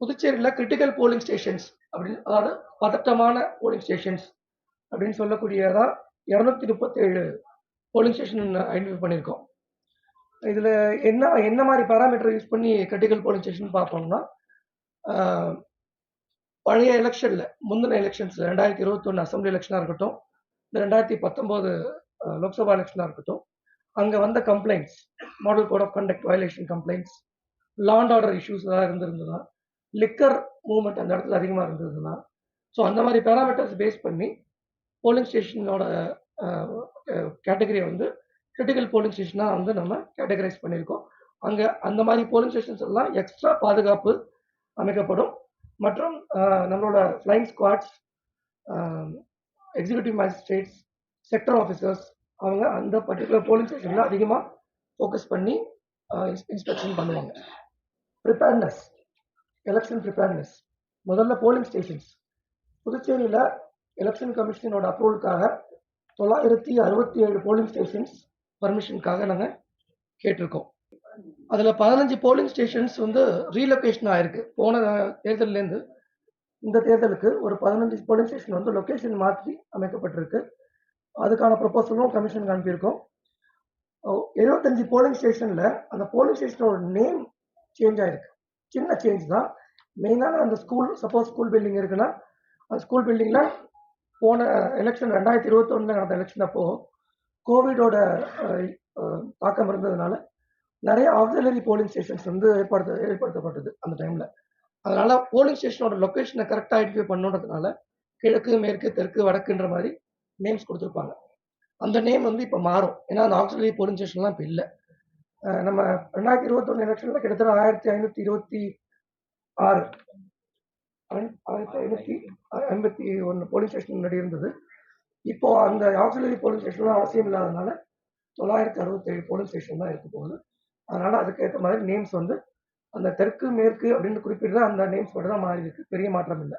புதுச்சேரியில் critical polling stations அப்படின்னு அதாவது பதட்டமான போலிங் ஸ்டேஷன்ஸ் அப்படின்னு சொல்லக்கூடியதா இரநூத்தி முப்பத்தேழு போலிங் ஸ்டேஷன் ஐடென்டிஃபை பண்ணியிருக்கோம். இதில் என்ன என்ன மாதிரி பேராமீட்டர் யூஸ் பண்ணி கிரிட்டிக்கல் போலிங் ஸ்டேஷன் பார்ப்போம்னா பழைய எலெக்ஷனில் முந்தின எலெக்ஷன்ஸ் ரெண்டாயிரத்தி இருபத்தொன்று அசம்பிளி எலெக்ஷனாக இருக்கட்டும் இந்த ரெண்டாயிரத்தி பத்தொம்போது லோக்சபா எலெக்ஷனாக இருக்கட்டும் அங்கே வந்த complaints model code of conduct violation complaints land order issues ஏதாவது இருந்திருந்ததா லிக்கர் மூவ்மெண்ட் அந்த இடத்துல அதிகமாக இருந்ததுன்னா ஸோ அந்த மாதிரி பேராமீட்டர்ஸ் பேஸ் பண்ணி போலிங் ஸ்டேஷனோட கேட்டகரியை வந்து கிரிட்டிக்கல் போலிங் ஸ்டேஷனாக வந்து நம்ம கேட்டகரைஸ் பண்ணியிருக்கோம். அங்கே அந்த மாதிரி போலிங் ஸ்டேஷன்ஸ் எல்லாம் எக்ஸ்ட்ரா பாதுகாப்பு அமைக்கப்படும். மற்றும் நம்மளோட flying squads executive magistrates sector officers அவங்க அந்த பர்டிகுலர் போலிங் ஸ்டேஷனில் அதிகமாக ஃபோக்கஸ் பண்ணி இன்ஸ்பெக்ஷன் பண்ணுவாங்க. ப்ரிப்பேர்னஸ் எலெக்ஷன் ப்ரிப்பேர்னஸ் முதல்ல போலிங் ஸ்டேஷன்ஸ் புதுச்சேரியில் எலெக்ஷன் கமிஷனோட அப்ரூவலுக்காக தொள்ளாயிரத்தி அறுபத்தி ஏழு போலிங் ஸ்டேஷன்ஸ் பர்மிஷனுக்காக நாங்கள் கேட்டிருக்கோம். அதில் பதினஞ்சு போலிங் ஸ்டேஷன்ஸ் வந்து ரீலொகேஷன் ஆயிருக்கு. போன தேர்தல்லேருந்து இந்த தேர்தலுக்கு ஒரு பதினஞ்சு போலிங் ஸ்டேஷன் வந்து லொக்கேஷன் மாற்றி அமைக்கப்பட்டிருக்கு. அதுக்கான ப்ரொபோசலும் கமிஷனுக்கு அனுப்பியிருக்கோம். எழுபத்தஞ்சு போலிங் ஸ்டேஷனில் அந்த போலிங் ஸ்டேஷனோட நேம் சேஞ்ச் ஆயிருக்கு. சின்ன சேஞ்ச் தான். மெயினான அந்த ஸ்கூல் சப்போஸ் ஸ்கூல் பில்டிங் இருக்குன்னா அந்த ஸ்கூல் பில்டிங்கில் போன எலெக்ஷன் ரெண்டாயிரத்தி இருபத்தொன்னில் நடந்த எலெக்ஷன் அப்போ கோவிடோட தாக்கம் இருந்ததுனால நிறைய ஆக்சிலரி போலிங் ஸ்டேஷன்ஸ் வந்து ஏற்படுத்த ஏற்படுத்தப்பட்டது அந்த டைமில் அதனால போலிங் ஸ்டேஷனோட லொக்கேஷனை கரெக்டாக ஐடென்டிஃபை பண்ணுன்றதுனால கிழக்கு மேற்கு தெற்கு வடக்குன்ற மாதிரி நேம்ஸ் கொடுத்துருப்பாங்க. அந்த நேம் வந்து இப்போ மாறும். ஏன்னா அந்த ஆக்சிலரி போலிங் ஸ்டேஷன்லாம் இப்போ இல்லை. நம்ம ரெண்டாயிரத்தி இருபத்தொன்னு எலெக்ஷன்ல கிட்டத்தட்ட ஆயிரத்தி ஐநூத்தி இருபத்தி ஆறு. ஆயிரத்தி ஐநூற்றி ஐம்பத்தி ஒன்று போலீஸ் ஸ்டேஷன் முன்னாடி இருந்தது. இப்போ அந்த ஆக்சிலரி போலீஸ் ஸ்டேஷன்லாம் அவசியம் இல்லாதனால தொள்ளாயிரத்தி அறுபத்தேழு போலீஸ் ஸ்டேஷன் தான் இருக்க போகுது. அதனால அதுக்கேற்ற மாதிரி நேம்ஸ் வந்து அந்த தெற்கு மேற்கு அப்படின்னு குறிப்பிட்டு அந்த நேம்ஸ் மட்டும் தான் மாறி இருக்கு. பெரிய மாற்றம் இல்லை.